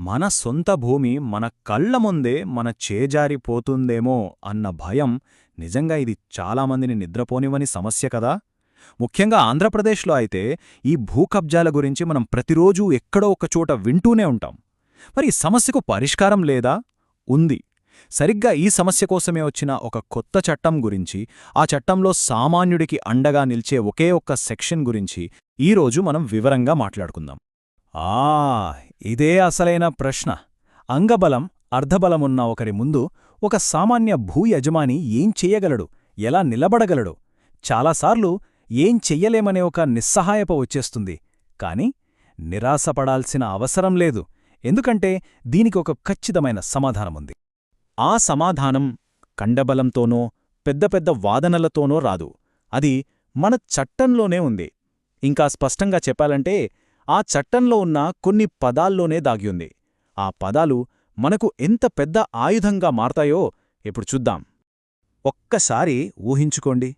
మన సొంత భూమి మన కళ్ళ ముందే మన చేజారిపోతుందేమో అన్న భయం నిజంగా ఇది చాలామందిని నిద్రపోనివని సమస్య కదా? ముఖ్యంగా ఆంధ్రప్రదేశ్లో అయితే ఈ భూకబ్జాల గురించి మనం ప్రతిరోజూ ఎక్కడో ఒకచోట వింటూనే ఉంటాం. మరి ఈ సమస్యకు పరిష్కారం లేదా? ఉంది. సరిగ్గా ఈ సమస్య కోసమే వచ్చిన ఒక కొత్త చట్టం గురించి ఆ చట్టంలో సామాన్యుడికి అండగా నిల్చే ఒకే ఒక్క సెక్షన్ గురించి ఈరోజు మనం వివరంగా మాట్లాడుకుందాం. ఆ ఇదే అసలైన ప్రశ్న. అంగబలం అర్ధబలమున్న ఒకరి ముందు ఒక సామాన్య భూయజమాని ఏం చెయ్యగలడు ఎలా నిలబడగలడు? చాలాసార్లు ఏం చెయ్యలేమనే ఒక నిస్సహాయప వచ్చేస్తుంది. కాని నిరాశపడాల్సిన అవసరం లేదు. ఎందుకంటే దీనికి ఒక ఖచ్చితమైన సమాధానముంది. ఆ సమాధానం కండబలంతోనో పెద్ద పెద్ద వాదనలతోనో రాదు. అది మన చట్టంలోనే ఉంది. ఇంకా స్పష్టంగా చెప్పాలంటే ఆ చట్టంలో ఉన్న కొన్ని పదాల్లోనే దాగియుంది. ఆ పదాలు మనకు ఎంత పెద్ద ఆయుధంగా మారతాయో ఇప్పుడు చూద్దాం. ఒక్కసారి ఊహించుకోండి.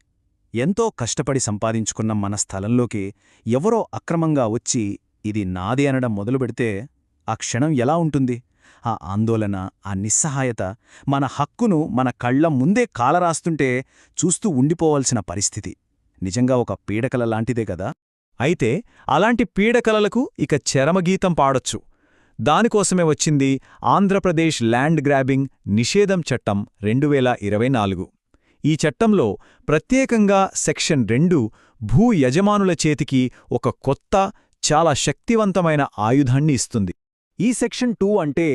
ఎంతో కష్టపడి సంపాదించుకున్న మన స్థలంలోకి ఎవరో అక్రమంగా వచ్చి ఇది నాది అనడం మొదలుపెడితే ఆ క్షణం ఎలా ఉంటుంది? ఆ ఆందోళన ఆ నిస్సహాయత మన హక్కును మన కళ్ళ ముందే కాలరాస్తుంటే చూస్తూ ఉండిపోవాల్సిన పరిస్థితి. నిజంగా ఒక పీడకల లాంటిదే కదా? అయితే అలాంటి పీడకలలకు ఇక చరమగీతం పాడొచ్చు. దానికోసమే వచ్చింది ఆంధ్రప్రదేశ్ ల్యాండ్ గ్రాబింగ్ నిషేధం చట్టం రెండు వేల ఇరవై నాలుగు. ఈ చట్టంలో ప్రత్యేకంగా సెక్షన్ రెండు భూ యజమానుల చేతికి ఒక కొత్త చాలా శక్తివంతమైన ఆయుధాన్ని ఇస్తుంది. ఈ సెక్షన్ టూ అంటే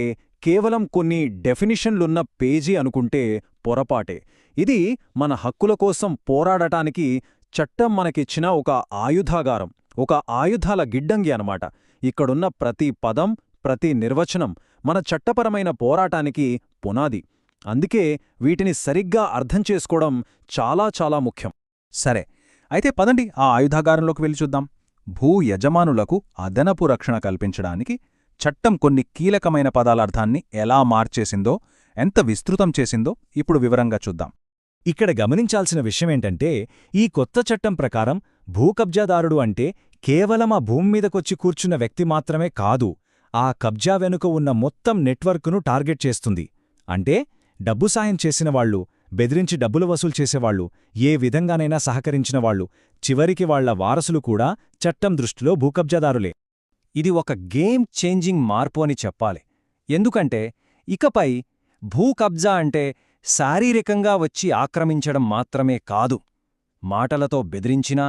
కేవలం కొన్ని డెఫినిషన్లున్న పేజీ అనుకుంటే పొరపాటే. ఇది మన హక్కుల కోసం పోరాడటానికి చట్టం మనకిచ్చిన ఒక ఆయుధాగారం ఒక ఆయుధాల గిడ్డంగి అనమాట ఇక్కడున్న ప్రతి పదం ప్రతి నిర్వచనం మన చట్టపరమైన పోరాటానికి పునాది. అందుకే వీటిని సరిగ్గా అర్థం చేసుకోవడం చాలా చాలా ముఖ్యం. సరే అయితే పదండి ఆ ఆయుధాగారంలోకి వెళ్ళి చూద్దాం. భూ యజమానులకు అదనపు రక్షణ కల్పించడానికి చట్టం కొన్ని కీలకమైన పదాల అర్థాన్ని ఎలా మార్చేసిందో ఎంత విస్తృతం చేసిందో ఇప్పుడు వివరంగా చూద్దాం. ఇక్కడ గమనించాల్సిన విషయమేంటంటే ఈ కొత్త చట్టం ప్రకారం భూకబ్జాదారుడు అంటే కేవలం ఆ భూమి మీదకొచ్చి కూర్చున్న వ్యక్తి మాత్రమే కాదు ఆ కబ్జా వెనుక ఉన్న మొత్తం నెట్వర్క్ను టార్గెట్ చేస్తుంది. అంటే డబ్బు సాయం చేసినవాళ్ళు బెదిరించి డబ్బులు వసూలు చేసేవాళ్ళు ఏ విధంగానైనా సహకరించినవాళ్ళు చివరికి వాళ్ళ వారసులు కూడా చట్టం దృష్టిలో భూకబ్జాదారులే ఇది ఒక గేమ్ చేంజింగ్ మార్పు అని చెప్పాలి. ఎందుకంటే ఇకపై భూ కబ్జా అంటే శారీరకంగా వచ్చి ఆక్రమించడం మాత్రమే కాదు. మాటలతో బెదిరించినా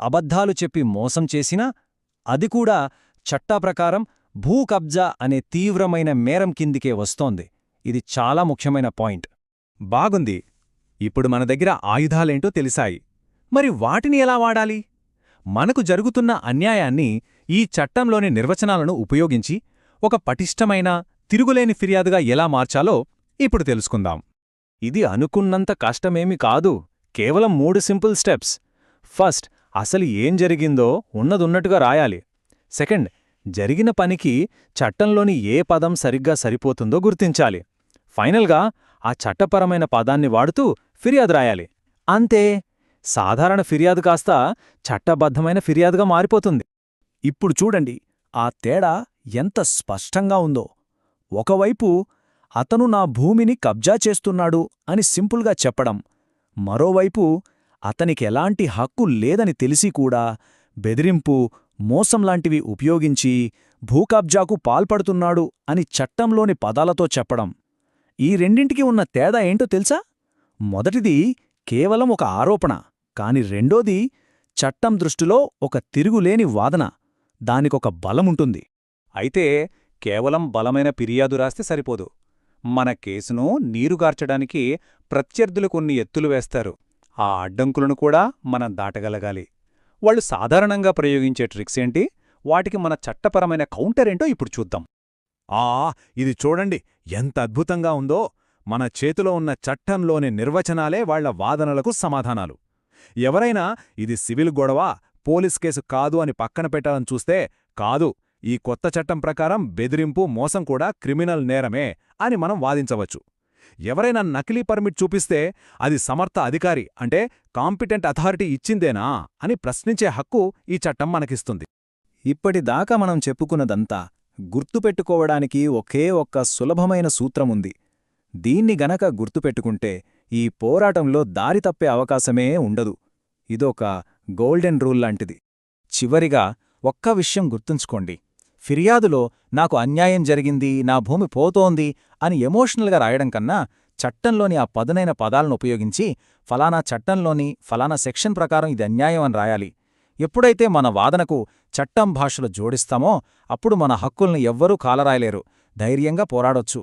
అబద్ధాలు చెప్పి మోసం చేసినా అది కూడా చట్టాప్రకారం భూ కబ్జా అనే తీవ్రమైన మేరం కిందికే వస్తోంది. ఇది చాలా ముఖ్యమైన పాయింట్. బాగుంది. ఇప్పుడు మన దగ్గర ఆయుధాలేంటో తెలిసాయి. మరి వాటిని ఎలా వాడాలి? మనకు జరుగుతున్న అన్యాయాన్ని ఈ చట్టంలోని నిర్వచనాలను ఉపయోగించి ఒక పటిష్టమైన తిరుగులేని ఫిర్యాదుగా ఎలా మార్చాలో ఇప్పుడు తెలుసుకుందాం. ఇది అనుకున్నంత కష్టమేమి కాదు. కేవలం మూడు సింపుల్ స్టెప్స్. ఫస్ట్ అసలు ఏం జరిగిందో ఉన్నదున్నట్టుగా రాయాలి. సెకండ్ జరిగిన పనికి చట్టంలోని ఏ పదం సరిగ్గా సరిపోతుందో గుర్తించాలి. ఫైనల్గా ఆ చట్టపరమైన పదాన్ని వాడుతూ ఫిర్యాదు రాయాలి. అంతే. సాధారణ ఫిర్యాదు కాస్త చట్టబద్ధమైన ఫిర్యాదుగా మారిపోతుంది. ఇప్పుడు చూడండి ఆ తేడా ఎంత స్పష్టంగా ఉందో. ఒకవైపు అతను నా భూమిని కబ్జా చేస్తున్నాడు అని సింపుల్గా చెప్పడం. మరోవైపు అతనికెలాంటి హక్కు లేదని తెలిసి కూడా బెదిరింపు మోసంలాంటివి ఉపయోగించి భూకబ్జాకు పాల్పడుతున్నాడు అని చట్టంలోని పదాలతో చెప్పడం. ఈ రెండింటికి ఉన్న తేడా ఏంటో తెలుసా? మొదటిది కేవలం ఒక ఆరోపణ కాని రెండోది చట్టం దృష్టిలో ఒక తిరుగులేని వాదన దానికొక బలముంటుంది. అయితే కేవలం బలమైన ఫిర్యాదు రాస్తే సరిపోదు. మన కేసును నీరుగార్చడానికి ప్రత్యర్థులు కొన్ని ఎత్తులు వేస్తారు. ఆ అడ్డంకులను కూడా మనం దాటగలగాలి. వాళ్ళు సాధారణంగా ప్రయోగించే ట్రిక్స్ ఏంటి? వాటికి మన చట్టపరమైన కౌంటర్ ఏంటో ఇప్పుడు చూద్దాం. ఆ ఇది చూడండి. ఎంత అద్భుతంగా ఉందో. మన చేతిలో ఉన్న చట్టంలోని నిర్వచనాలే వాళ్ళ వాదనలకు సమాధానాలు. ఎవరైనా ఇది సివిల్ గొడవ పోలీస్ కేసు కాదు అని పక్కన పెట్టాలని చూస్తే కాదు. ఈ కొత్త చట్టం ప్రకారం బెదిరింపు మోసం కూడా క్రిమినల్ నేరమే అని మనం వాదించవచ్చు. ఎవరైనా నకిలీ పర్మిట్ చూపిస్తే అది సమర్థ అధికారి అంటే కాంపిటెంట్ అథారిటీ ఇచ్చిందేనా అని ప్రశ్నించే హక్కు ఈ చట్టం మనకిస్తుంది. ఇప్పటిదాకా మనం చెప్పుకున్నదంతా గుర్తుపెట్టుకోవడానికి ఒకే ఒక్క సులభమైన సూత్రముంది. దీన్ని గనక గుర్తుపెట్టుకుంటే ఈ పోరాటంలో దారి తప్పే అవకాశమే ఉండదు. ఇదొక గోల్డెన్ రూల్ లాంటిది. చివరిగా ఒక్క విషయం గుర్తుంచుకోండి. ఫిర్యాదులో నాకు అన్యాయం జరిగింది నా భూమి పోతోంది అని ఎమోషనల్గా రాయడం కన్నా చట్టంలోని ఆ పదునైన పదాలను ఉపయోగించి ఫలానా చట్టంలోని ఫలానా సెక్షన్ ప్రకారం ఇది అన్యాయం అని రాయాలి. ఎప్పుడైతే మన వాదనకు చట్టం భాషలో జోడిస్తామో అప్పుడు మన హక్కుల్ని ఎవ్వరూ కాలరాయలేరు. ధైర్యంగా పోరాడొచ్చు.